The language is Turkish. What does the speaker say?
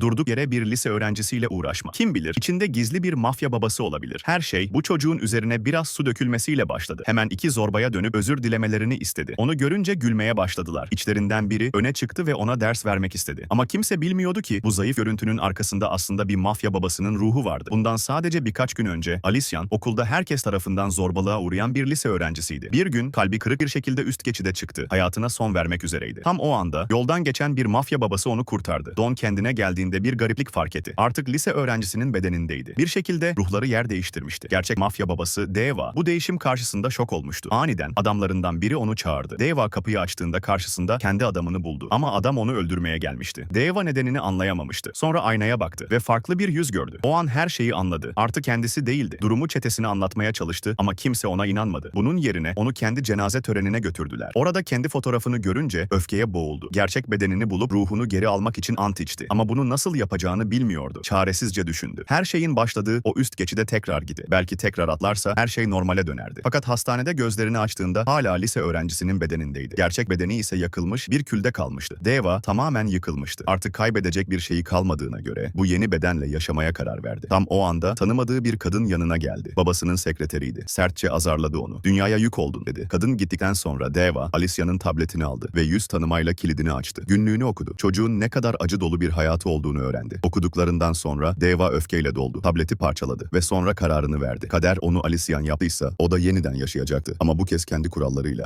Durduk yere bir lise öğrencisiyle uğraşma. Kim bilir içinde gizli bir mafya babası olabilir. Her şey bu çocuğun üzerine biraz su dökülmesiyle başladı. Hemen iki zorbaya dönüp özür dilemelerini istedi. Onu görünce gülmeye başladılar. İçlerinden biri öne çıktı ve ona ders vermek istedi. Ama kimse bilmiyordu ki bu zayıf görüntünün arkasında aslında bir mafya babasının ruhu vardı. Bundan sadece birkaç gün önce Alisyan okulda herkes tarafından zorbalığa uğrayan bir lise öğrencisiydi. Bir gün kalbi kırık bir şekilde üst geçide çıktı. Hayatına son vermek üzereydi. Tam o anda yoldan geçen bir mafya babası onu kurtardı. Don kendine geldiğinde bir gariplik fark etti. Artık lise öğrencisinin bedenindeydi. Bir şekilde ruhları yer değiştirmişti. Gerçek mafya babası Deva bu değişim karşısında şok olmuştu. Aniden adamlarından biri onu çağırdı. Deva kapıyı açtığında karşısında kendi adamını buldu. Ama adam onu öldürmeye gelmişti. Deva nedenini anlayamamıştı. Sonra aynaya baktı ve farklı bir yüz gördü. O an her şeyi anladı. Artık kendisi değildi. Durumu çetesine anlatmaya çalıştı ama kimse ona inanmadı. Bunun yerine onu kendi cenaze törenine götürdüler. Orada kendi fotoğrafını görünce öfkeye boğuldu. Gerçek bedenini bulup ruhunu geri almak için ant içti. Ama bunu nasıl yapacağını bilmiyordu. Çaresizce düşündü. Her şeyin başladığı o üst geçide tekrar gidi. Belki tekrar atlarsa her şey normale dönerdi. Fakat hastanede gözlerini açtığında hala lise öğrencisinin bedenindeydi. Gerçek bedeni ise yakılmış bir külde kalmıştı. Deva tamamen yıkılmıştı. Artık kaybedecek bir şeyi kalmadığına göre bu yeni bedenle yaşamaya karar verdi. Tam o anda tanımadığı bir kadın yanına geldi. Babasının sekreteriydi. Sertçe azarladı onu. Dünyaya yük oldun dedi. Kadın gittikten sonra Deva Alicia'nın tabletini aldı ve yüz tanımayla kilidini açtı. Günlüğünü okudu. Çocuğun ne kadar acı dolu bir hayatı olduğunu öğrendi. Okuduklarından sonra Deva öfkeyle doldu. Tableti parçaladı ve sonra kararını verdi. Kader onu Alician yaptıysa o da yeniden yaşayacaktı. Ama bu kez kendi kurallarıyla.